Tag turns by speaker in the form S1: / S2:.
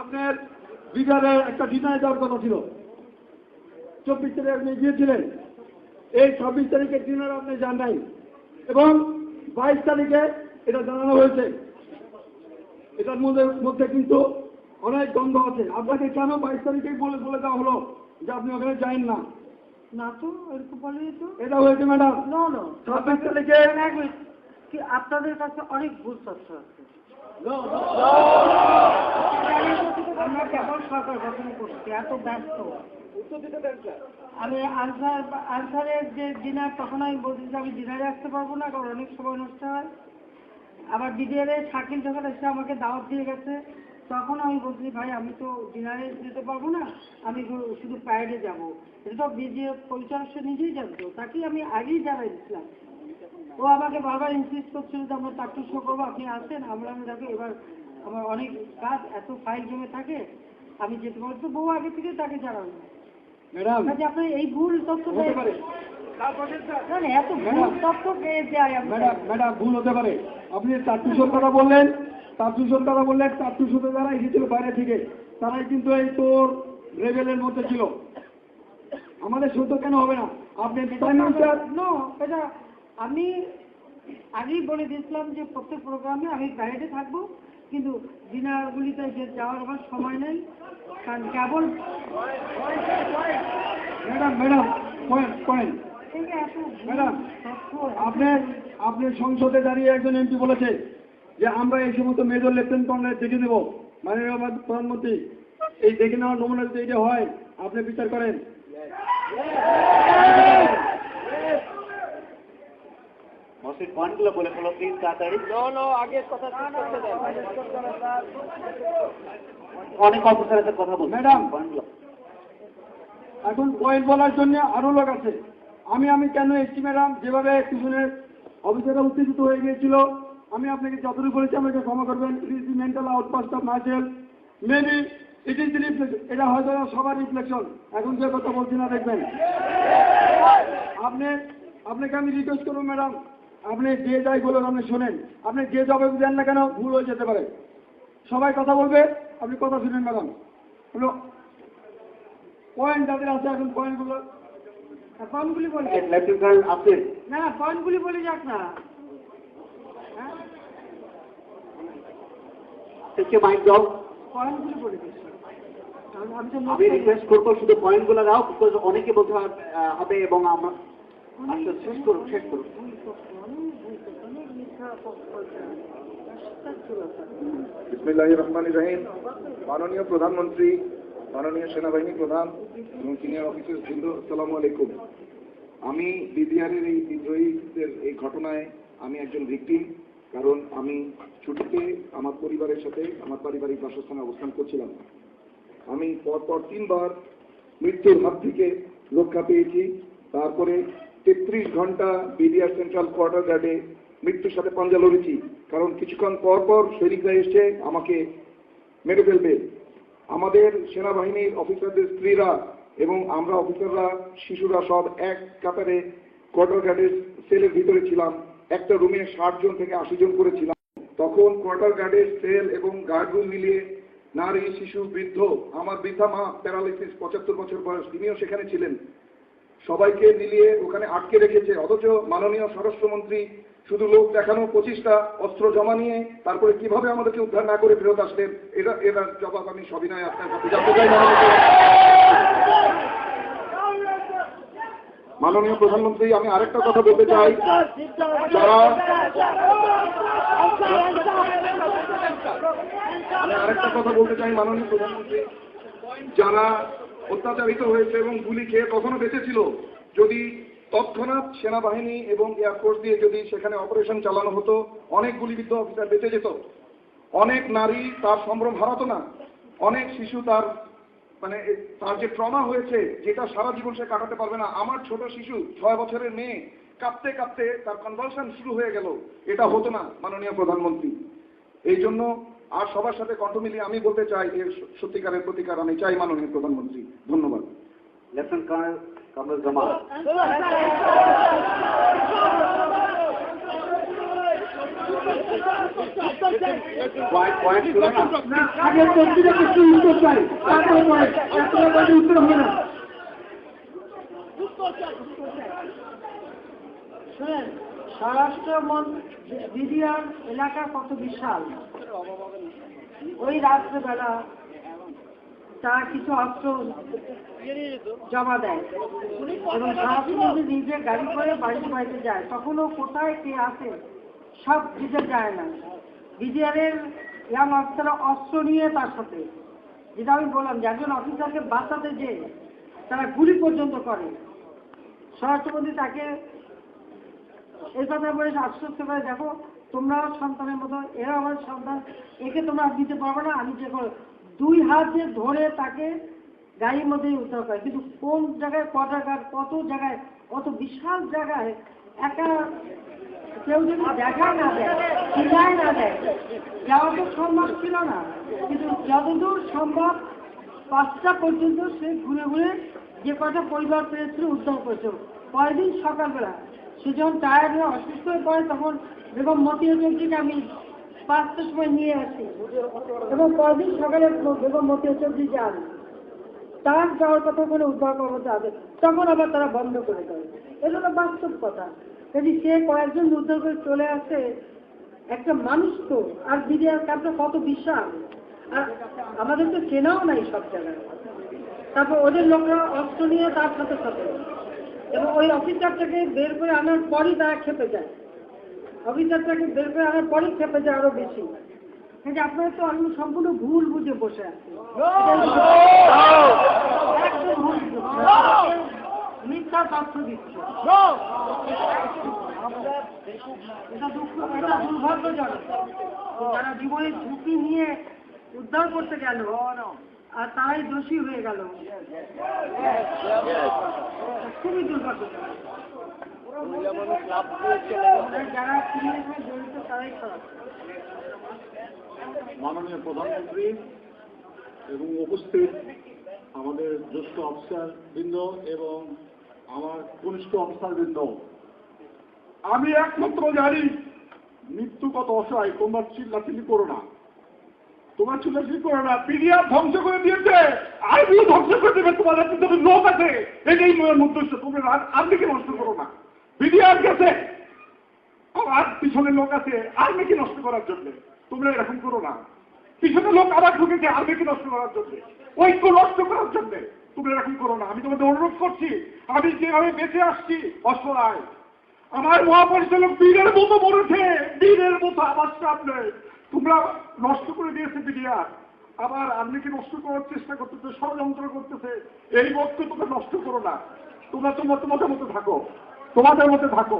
S1: আপনার বিকালে একটা ডিনারে যাওয়ার কথা ছিল। চব্বিশ তারিখে আপনি গিয়েছিলেন। এই ছাব্বিশ তারিখের ডিনারে আপনি যান নাই। এবং বাইশ তারিখে এটা জানানো হয়েছে। এটার মধ্যে মধ্যে কিন্তু অনেক দ্বন্দ্ব আছে। আপনাকে কেন বাইশ তারিখেই বলে বলে দেওয়া হলো যে আপনি ওখানে যাইন না?
S2: না তো এরকম বলেনি তো।
S1: এটা হয়েছে ম্যাডাম?
S2: না না।
S1: ছাব্বিশ তারিখে
S2: কি আপনাদের কাছে অনেক ভুল তথ্য আছে। আমি আনসার যে তখন আমি বলছি আমি আসতে পারব না, কারণ অনেক সময় নষ্ট হয়। আবার শাকিল যখন এসে আমাকে দাওয়াত দিয়ে গেছে, তখন আমি বলছি, ভাই, আমি তো ডিনারে যেতে পারব না, আমি শুধু প্যারেডে যাব। এটা তো বিডিএ পরিচালক নিজেই জানতো তাকেই আমি আগেই জানাই দিচ্ছিলাম ও আমাকে বারবার ইনসিস্ট করছিল যে আমরা চারটে শো করব, আপনি আসেন, আমরা আমি দেখো এবার আমার অনেক কাজ এত ফাইল জমে থাকে আমি যেতে পারব তো বউ আগে থেকে তাকে জানাব
S1: ম্যাডাম।
S2: আপনার এই ভুল তথ্য
S1: হতে পারে।
S2: না না, এত ভুল তথ্য পেয়ে যায় আমি
S1: ম্যাডাম ম্যাডাম ভুল হতে পারে। আপনি চারটুশোর কথা বললেন চারটুশোর কথা বললেন চারটুশোতে যারা এসেছিল বাইরে থেকে তারাই কিন্তু এই তোর রেবেলের মধ্যে ছিল। আমাদের সত্য কেন হবে না? আপনি
S2: এটা আমি আগেই বলে দিয়েছিলাম যে প্রত্যেক প্রোগ্রামে আমি প্যারেডে থাকব। কিন্তু ডিনারগুলিতে যে যাওয়ার আমার সময় নেই কারণ কেবল
S1: ম্যাডাম ম্যাডাম
S2: ভুল
S1: ম্যাডাম,
S2: তথ্য
S1: আপনি আপনি সংসদে দাঁড়িয়ে একজন এমপি বলেছে যে আমরা এই সমস্ত মেজর লেফটেন্যান্ট কর্নেল দেখে নেব। মাননীয় প্রধানমন্ত্রী এই দেখে নেওয়ার নমুনা যদি এটা হয় আপনি বিচার করেন।
S3: মসজিদ পয়েন্টগুলো বলে ফেলো প্লিজ তাড়াতাড়ি। অনেক অফিসারের সাথে কথা বলছি।
S1: ম্যাডাম। এখন পয়েন্ট বলার জন্য আরও লোক আছে। আমি আমি কেন এসছি ম্যাডাম? যেভাবে পিছনের অফিসাররা উত্তেজিত হয়ে গিয়েছিল আমি আপনাকে যতটুকু বলেছি আমাকে ক্ষমা করবেন। It is the mental output of myself maybe it is the reflection এটা হয়তো সবার রিফ্লেকশন এখন যে কথা বলছি না দেখবেন। আপনি আপনাকে আমি রিকোয়েস্ট করব ম্যাডাম। আপনি যে যাই বলুন আপনি শোনেন। আপনি যে জবাব দেন না কেন ভুল হয়ে যেতে পারে। সবাই কথা বলবে আপনি কথা শুনেন ম্যাডাম। পয়েন্ট যাদের আছে এখন পয়েন্টগুলো
S2: পয়েন্টগুলি বলে না পয়েন্টগুলি বলে যাক না। হ্যাঁ?
S3: থেকে মাইক দাও
S2: পয়েন্টগুলি বলে দিচ্ছি কারণ আমি তো
S3: রিকোয়েস্ট করব শুধু পয়েন্টগুলো দাও বিকজ অনেকে বলতে হবে এবং আমরা
S4: মাননীয় প্রধানমন্ত্রী মাননীয় সেনাবাহিনী প্রধান এবং সিনিয়র অফিসার বৃন্দ আসসালামু আলাইকুম আমি বিবিআরের এই বিদ্রোহীদের এই ঘটনায় আমি একজন ভিকটিম কারণ আমি ছুটিতে আমার পরিবারের সাথে আমার পারিবারিক বাসস্থানে অবস্থান করছিলাম। আমি পরপর তিনবার মৃত্যুর হাত থেকে রক্ষা পেয়েছি। তারপরে তেত্রিশ ঘণ্টা বিডিআর সেন্ট্রাল কোয়ার্টার গার্ডে মৃত্যুর সাথে পাঞ্জা লড়েছি। কারণ কিছুক্ষণ পর পর সৈনিকরা এসে আমাকে মেরে ফেলবে। আমাদের সেনাবাহিনীর অফিসারদের স্ত্রীরা এবং আমরা অফিসাররা, শিশুরা সব এক কাতারে কোয়ার্টার গার্ডের সেলের ভিতরে ছিলাম। একটা রুমে ষাট জন থেকে আশি জন করেছিলাম তখন কোয়ার্টার গার্ডের সেল এবং গার্ড রুম মিলিয়ে নারী, শিশু, বৃদ্ধ, আমার বৃদ্ধা মা প্যারালাইসিস, পঁচাত্তর বছর বয়স, তিনিও সেখানে ছিলেন। সবাইকে মিলিয়ে ওখানে আটকে রেখেছে। অথচ মাননীয় স্বরাষ্ট্রমন্ত্রী শুধু লোক দেখানো, পঁচিশটা অস্ত্র জমা নিয়ে তারপরে কীভাবে আমাদেরকে উদ্ধার না করে ফেরত আসলেন, এটা, এটার জবাব আমি সবিনয় আপনার কাছে জানতে চাই, মাননীয় প্রধানমন্ত্রী, আমি আরেকটা কথা বলতে চাই। যারা আমি আরেকটা কথা বলতে চাই, মাননীয় প্রধানমন্ত্রী। যারা অত্যাচারিত হয়েছে এবং গুলি খেয়ে কখনো বেঁচে ছিল। যদি তৎক্ষণাৎ সেনাবাহিনী এবং এয়ারফোর্স দিয়ে যদি সেখানে অপারেশন চালানো হতো, অনেক গুলিবিদ্ধ অফিসার বেঁচে যেত। অনেক নারী তার সম্ভ্রম হারাতো না। অনেক শিশু তার মানে তার যে ট্রমা হয়েছে, যেটা সারা জীবন সে কাটাতে পারবে না। আমার ছোট শিশু, ছয় বছরের মেয়ে কাঁপতে কাঁপতে তার কনভালশন শুরু হয়ে গেল। এটা হতো না মাননীয় প্রধানমন্ত্রী। এই জন্য আর সবার সাথে কণ্ঠ মিলিয়ে আমি বলতে চাই এর সত্যিকারের প্রতিকার আমি চাই মাননীয় প্রধানমন্ত্রী। ধন্যবাদ।
S3: লেফটেন্যান্ট কর্নেল কামরুল
S2: স্বরাষ্ট্র এলাকা কত বিশাল? ওই রাত্রেবেলা তারা কিছু অস্ত্র জমা দেয়। এবং স্বরাষ্ট্রমন্ত্রী নিজে গাড়ি করে বাড়িতে বাড়িতে যায়। তখনও কোথায় কে আসে সব দিতে যায় না। বিডিআরের ইয়াং অফিসাররা অস্ত্র নিয়ে তার সাথে। যেটা আমি বললাম যে একজন অফিসারকে বাঁচাতে যে তারা গুলি পর্যন্ত করে। স্বরাষ্ট্রমন্ত্রী তাকে এই কথা বলে আশ্বস্ত করে, দেখো তোমরাও সন্তানের মতো, এরা আমার সন্তান, একে তোমরা দিতে পারবে না। আমি যে দুই হাত ধরে তাকে গাড়ির মধ্যে উদ্ধার করে। কিন্তু কোন জায়গায় কটা গাছ, কত জায়গায়, কত বিশাল জায়গায় একা কেউ যদি দেখা না দেয় না দেয়, যাওয়া তো সম্ভব ছিল না। কিন্তু যতদূর সম্ভব, পাঁচটা পর্যন্ত সে ঘুরে ঘুরে যে কটা পরিবার পেয়েছিল উদ্ধার করেছিল। পরের দিন সকালবেলা সে যখন টায়ার্ড হয়ে অসুস্থ হয়ে পড়ে, তখন বেগম মতিয়া চৌধুরীকে আমি পাঁচটার সময় নিয়ে আসি। এবং পরের দিন সকালে বেগম মতিয়া চৌধুরী যান। তার যাওয়ার কথা করে উদ্ধার কর্মতে আসে তখন আবার তারা বন্ধ করে দেয়। এটা তো বাস্তব কথা। যদি সে কয়েকজন উদ্ধার করে চলে আসে, একটা মানুষ তো, আর বিডিআর ক্যাম্পটা কত বিশাল। আর আমাদের তো চেনাও নাই সব জায়গায়। তারপর ওদের লোকরা অস্ত্র নিয়ে তার সাথে সাথে এবং ওই অফিসারটাকে বের করে আনার পরই তারা খেপে যায়। অফিসারটাকে বের করে আনার পরই খেপে যায় আরও বেশি। কিন্তু আপনারা তো আমি সম্পূর্ণ ভুল বুঝে বসে আছি একদম ভুল বুঝে বসে আছি। মিথ্যা তথ্য দিচ্ছে। এটা দুঃখ, এটা দুর্ভাগ্যজনক। যারা জীবনের ঝুঁকি নিয়ে উদ্ধার করতে গেল আর তারাই দোষী হয়ে গেল। খুবই দুর্ভাগ্যজনক
S5: মাননীয় প্রধানমন্ত্রী এবং উপস্থিত আমাদের জ্যেষ্ঠ অফিসার বৃন্দ এবং আমার কনিষ্ঠ অফিসার বৃন্দ আমি একমাত্র জানি, মৃত্যু কত অসহায়, তোমরা চিল্লাচিল্লি করো না। তোমরা চিল্লাচিল্লি করো না পিডিআর ধ্বংস করে দিয়েছে। আর্মিও ধ্বংস করে দেবে? তোমাদের কিন্তু লোক আছে। এটাই মনের উদ্দেশ্য। তোমরা আর্মিকে নষ্ট করো না। পিডিআর গেছে। আর পিছনে লোক আছে। আর আর্মিকে নষ্ট করার জন্য। তোমরা এরকম করো না। পিছনে লোক আবার ঢুকেছে আর আর্মিকে নষ্ট করার জন্য। ঐক্য নষ্ট করার জন্য। তোমরা এরকম করো না। আমি তোমাদের অনুরোধ করছি। আমি যেভাবে বেঁচে আসছি, অসহায়। আমার মহাপরিচালক বীরের মতো বলেছে বীরের মতো আবার সামনে তোমরা নষ্ট করে দিয়েছে বিডিআর। আবার আর্মিকে নষ্ট করার চেষ্টা করতেছে, ষড়যন্ত্র করতেছে। এই বক্তব্য তোমরা নষ্ট করো না। তোমরা তোমার তোমাদের মতো থাকো। তোমাদের মতো থাকো।